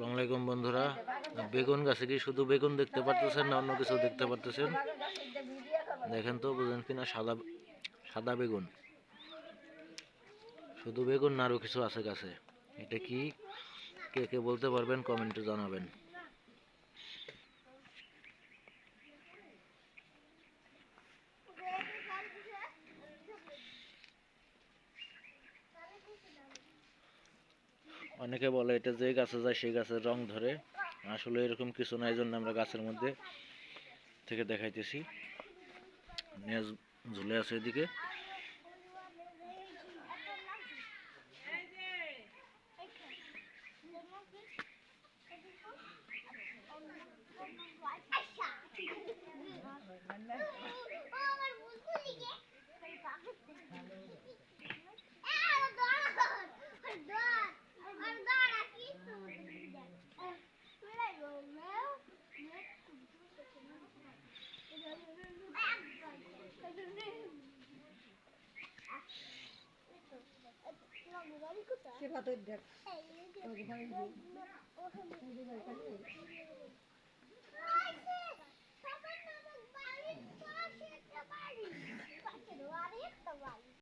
আসসালামু আলাইকুম বন্ধুরা। বেগুন গাছে কি শুধু বেগুন দেখতে পারতেছেন না অন্য কিছু দেখতে পারতেছেন? দেখেন তো, বুঝেন কিনা সাদা সাদা বেগুন। শুধু বেগুন না আরও কিছু আছে গাছে। এটা কি? কে কে বলতে পারবেন কমেন্টে জানাবেন। অনেকে বলে এটা যে গাছে যায় সেই গাছের রং ধরে। আসলে এরকম কিছু না এই জন্য আমরা গাছের মধ্যে থেকে দেখাইতেছি। নেজ ঝুলে আছে এদিকে। সে ভাতের দেখ